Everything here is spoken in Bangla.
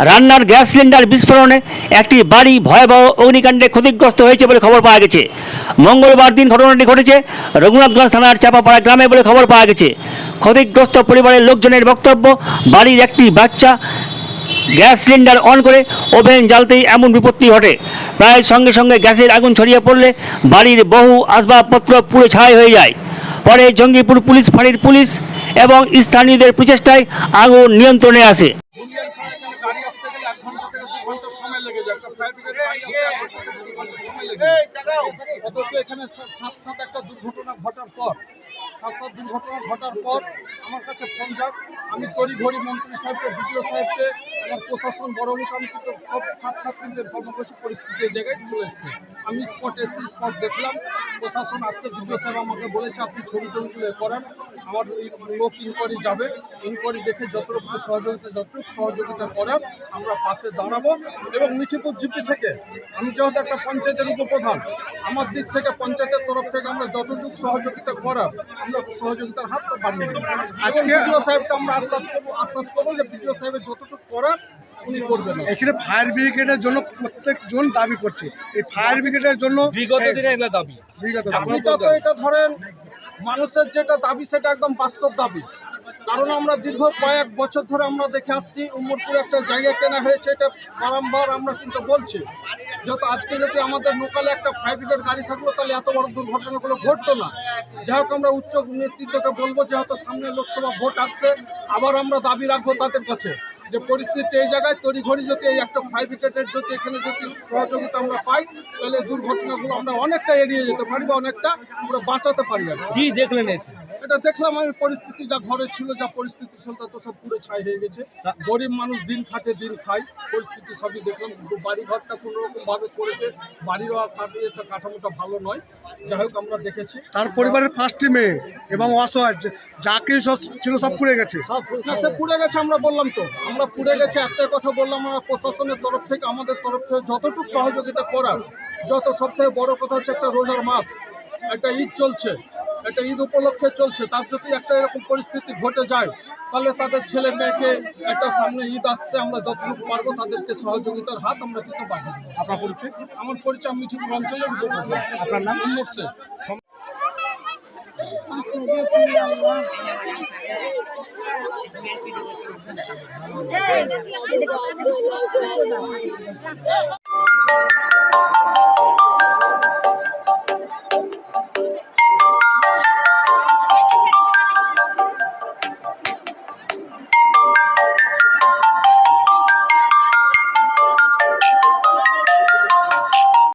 রান্নার গ্যাস সিলিন্ডার বিস্ফোরণে একটি বাড়ি ভয়াবহ অগ্নিকাণ্ডে ক্ষতিগ্রস্ত হয়েছে বলে খবর পাওয়া গেছে। মঙ্গলবার দিন ঘটনাটি ঘটেছে রঘুনাথগঞ্জ থানার চাপাপাড়া গ্রামে বলে খবর পাওয়া গেছে। ক্ষতিগ্রস্ত পরিবারের লোকজনের বক্তব্য, বাড়ির একটি বাচ্চা গ্যাস সিলিন্ডার অন করে ওভেন জ্বালতেই এমন বিপত্তি ঘটে। প্রায় সঙ্গে সঙ্গে গ্যাসের আগুন ছড়িয়ে পড়লে বাড়ির বহু আসবাবপত্র পুরো ছাই হয়ে যায়। পরে জঙ্গিপুর পুলিশ, ফাঁড়ির পুলিশ এবং স্থানীয়দের প্রচেষ্টায় আগুন নিয়ন্ত্রণে আসে। সময় লেগে যায়। একটা ফায়ার ব্রিগেড সময় লেগে যায়। অথচ এখানে সাত সাত একটা দুর্ঘটনা ঘটার পর সাত দুর্ঘটনা ঘটার পর আমার কাছে ফোন যাক। আমি তড়ি ঘড়ি মন্ত্রী সাহেবকে, বিডিও সাহেবকে, আমার প্রশাসন, বড় মুখ, আমি কিন্তু সব সাত সাত কিন্তু ইনফর্ম পরিস্থিতি এই জায়গায় চলে এসছে। আমি স্পট এসছি স্পট দেখলাম। প্রশাসন আসছে, বিডিও সাহেব আমাকে বলেছে, আপনি ছবি টবিগুলো করান। আমার লোক ইনকোয়ারি যাবে। ইনকোয়ারি দেখে যতটুকু সহযোগিতা যতটুকু সহযোগিতা করার, আমরা পাশে দাঁড়াবো। এবং মিঠিপুর জিপি থেকে, আমি যেহেতু একটা পঞ্চায়েতের উপপ্রধান, আমার দিক থেকে পঞ্চায়েতের তরফ থেকে আমরা যতটুকু সহযোগিতা করার সহযোগিতার হাত তো বাড়িয়ে আজকে বিডিও সাহেবকে আমরা আশ্বাস করব আশ্বাস করব যে বিডিও সাহেবের যতটুকু করার উনি করবেন। এখানে ফায়ার ব্রিগেডের জন্য প্রত্যেকজন দাবি করছে। এই ফায়ার ব্রিগেডের জন্য বিগত দিনে এগুলো দাবি। বিগত। তো এটা ধরেন মানুষের যেটা দাবি সেটা একদম বাস্তব দাবি। কারণ আমরা দীর্ঘ কয়েক বছর ধরে আমরা দেখে আসছি উমরপুরে একটা জায়গা কেনা হয়েছে, এটা বারম্বার আমরা কিন্তু বলছি। যেহেতু আজকে যদি আমাদের লোকালে একটা প্রাইভেটের গাড়ি থাকল, তাহলে এত বড় দুর্ঘটনাগুলো ঘটতো না। যাই হোক, আমরা উচ্চ নেতৃত্বকে বলব যেহেতু সামনে লোকসভা ভোট আসছে, আবার আমরা দাবি রাখব তাদের কাছে যে পরিস্থিতি এই জায়গায়, তড়িঘড়ি যদি এই একটা ব্রিগেডের যদি এখানে যদি সহযোগিতা আমরা পাই, তাহলে দুর্ঘটনাগুলো আমরা অনেকটা এড়িয়ে যেতে পারি বা অনেকটা আমরা বাঁচাতে পারি আর। কি দেখলেন এসে? এটা দেখলাম আমি পরিস্থিতি যা ঘরে ছিল যা পরিস্থিতি ছিল তা তো সব পুরো ছাই হয়ে গেছে। গরিব মানুষ দিন খাটে দিন খায় পরিস্থিতি সবই দেখলাম। বাড়ি ঘরটা কোনো রকম ভাবে করেছে বাড়িরও একটা কাঠামোটা ভালো নয়। যাই হোক আমরা দেখেছি। তার পরিবারের পাঁচটি মেয়ে এবং অসহায় যে- যাকে সব ছিল সব পুড়ে গেছে। সব পুড়ে গেছে। আমরা বললাম তো। আমরা পুড়ে গেছে একটাই কথা বললাম আমরা প্রশাসনের তরফ থেকে আমাদের তরফ থেকে যতটুকু সহযোগিতা করার যত সব থেকে বড় কথা হচ্ছে একটা রোজার মাস একটা ঈদ চলছে। একটা ঈদ উপলক্ষে চলছে। তার যদি একটা এরকম পরিস্থিতি ঘটে যায় তাহলে তাদের ছেলে মেয়েকে একটা সামনে ঈদ আসছে আমরা যতটুকু পারব তাদেরকে সহযোগিতার হাত আমরা কিন্তু দেবো আপনার পরিচয়? আমার পরিচয় মিঠিপুর অঞ্চলের উপপ্রধান। আপনার নাম?